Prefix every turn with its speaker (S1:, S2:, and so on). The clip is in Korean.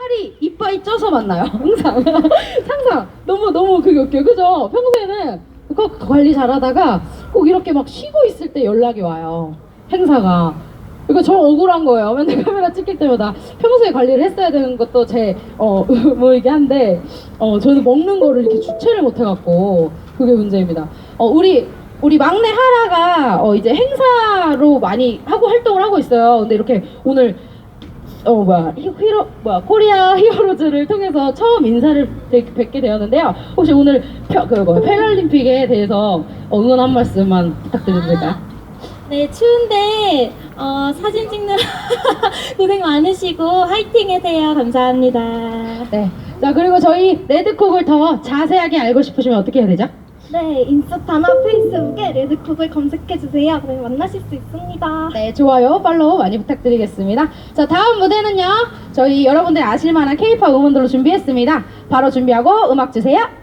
S1: 살이 이빨이 쪄서 만나요. 항상. 항상. 너무, 너무 그게 웃겨요. 그죠? 평소에는 꼭 관리 잘하다가 꼭 이렇게 막 쉬고 있을 때 연락이 와요. 행사가. 이거 저 억울한 거예요. 맨날 카메라 찍힐 때마다 평소에 관리를 했어야 되는 것도 제, 어, 뭐 이게 한데, 어, 저는 먹는 거를 이렇게 주체를 못 해갖고, 그게 문제입니다. 어, 우리, 우리 막내 하라가, 어, 이제 행사로 많이 하고 활동을 하고 있어요. 근데 이렇게 오늘 어 뭐야 히- 히로 뭐야 코리아 히어로즈를 통해서 처음 인사를 뵙- 뵙게 되었는데요. 혹시 오늘 펴, 그 뭐야 패럴림픽에 대해서 어, 응원 한 말씀만 부탁드려도 될까요?
S2: 네, 추운데 어, 사진 찍느라 고생 많으시고 화이팅 해세요. 감사합니다.
S1: 네. 자 그리고 저희 레드콕을 더 자세하게 알고 싶으시면 어떻게 해야 되죠?
S2: 네, 인스타나 페이스북에 레드콕을 검색해주세요. 그럼 만나실 수 있습니다.
S1: 네, 좋아요, 팔로우 많이 부탁드리겠습니다. 자, 다음 무대는요. 저희 여러분들 아실만한 K-팝 음원들로 준비했습니다. 바로 준비하고 음악 주세요.